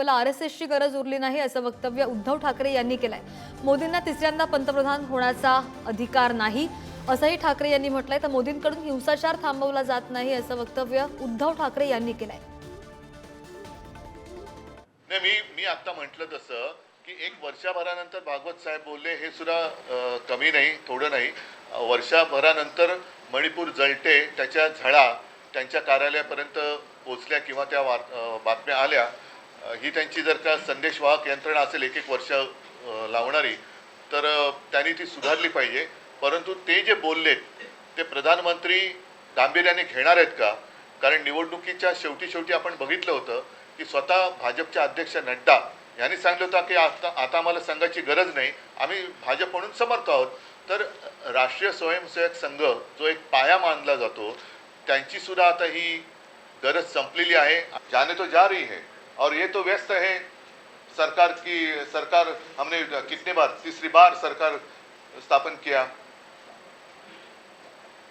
भाजपला R S एसची गरज उरली नाही असं वक्तव्य उद्धव ठाकरे यांनी केलंय. मोदींना तिसऱ्यांदा पंतप्रधान होण्याचा अधिकार नाही असंही ठाकरे यांनी म्हटलंय. तर मोदींकडून हिंसाचार थांबवला जात नाही असं वक्तव्य उद्धव ठाकरे यांनी केलंय. नाही मी मी आता म्हटलं तसं की एक वर्षाभरानंतर भागवत साहेब बोलले हे सुद्धा कमी नाही थोडं नाही. वर्षाभरानंतर मणिपूर जळटे त्याच्या झळा त्यांच्या कार्यालयापर्यंत पोचल्या किंवा त्या वार बातम्या आल्या. ही त्यांची जर का संदेशवाहक यंत्रणा असेल एक एक वर्ष लावणारी तर त्यांनी ती सुधारली पाहिजे. परंतु ते जे बोललेत ते प्रधानमंत्री गांभीर्याने घेणार आहेत का? कारण निवडणुकीच्या शेवटी शेवटी आपण बघितलं होतं की स्वतः भाजपच्या अध्यक्ष नड्डा यांनी सांगितलं होतं की आता आता आम्हाला संघाची गरज नाही आम्ही भाजप म्हणून समर्थ आहोत. तर राष्ट्रीय स्वयंसेवक संघ जो एक पाया मानला जातो त्यांची सुद्धा आता ही गरज संपलेली आहे. जाने तो जा रही है. और ये तो व्यस्त है। सरकार की सरकार हमने कितने बार तीसरी बार सरकार स्थापन किया।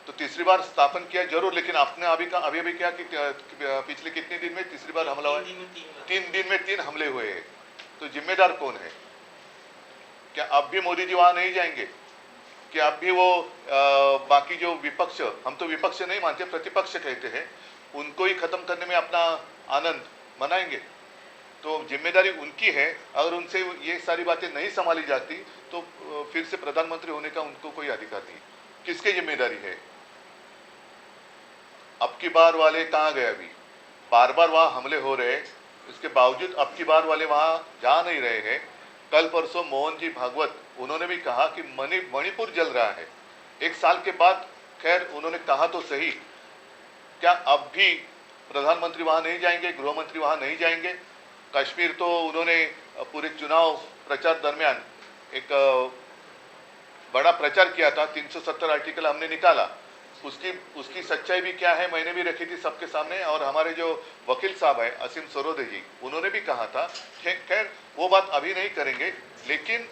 तो तीसरी बार स्थापन किया ज़रूर लेकिन आपने अभी का अभी अभी क्या कि पिछले कितने दिन में तीसरी बार हमला हुआ है? तीन दिन में तीन हमले हुए हैं। तो जिम्मेदार कौन है? क्या अब भी मोदी जी वहाँ नहीं जाएँगे? कि अब भी वो अ, बाकी जो विपक्ष हम तो विपक्ष नहीं मानते प्रतिपक्ष कहते हैं। उनको ही खत्म करने में अपना आनंद मनाएँगे तो ज़िम्मेदारी उनकी है, अगर उनसे ये सारी बातें नहीं संभाली जाती तो फिर से प्रधानमंत्री होने का उनको कोई अधिकार नहीं। किसकी ज़िम्मेदारी है? अब की बार वाले कहाँ गए अभी? बार बार वहाँ हमले हो रहे इसके बावजूद अब की बार वाले वहाँ जा नहीं रहे हैं। कल परसों मोहन जी भागवत, उन्होंने भी कहा कि मणि, मणिपुर जल रहा है। एक साल के बाद, खैर, उन्होंने कहा तो सही। क्या अब भी प्रधानमंत्री वहाँ नहीं जाएँगे गृह मंत्री वहाँ नहीं जाएँगे? कश्मीर तो उन्होंने पूरे चुनाव प्रचार दरमियान एक बड़ा प्रचार किया था 370 आर्टिकल हमने निकाला। उसकी उसकी सच्चाई भी क्या है, मैंने भी रखी थी सबके सामने और हमारे जो वकील साहब हैं, असीम सरोदे जी, उन्होंने भी कहा था खैर, वो बात अभी नहीं करेंगे, लेकिन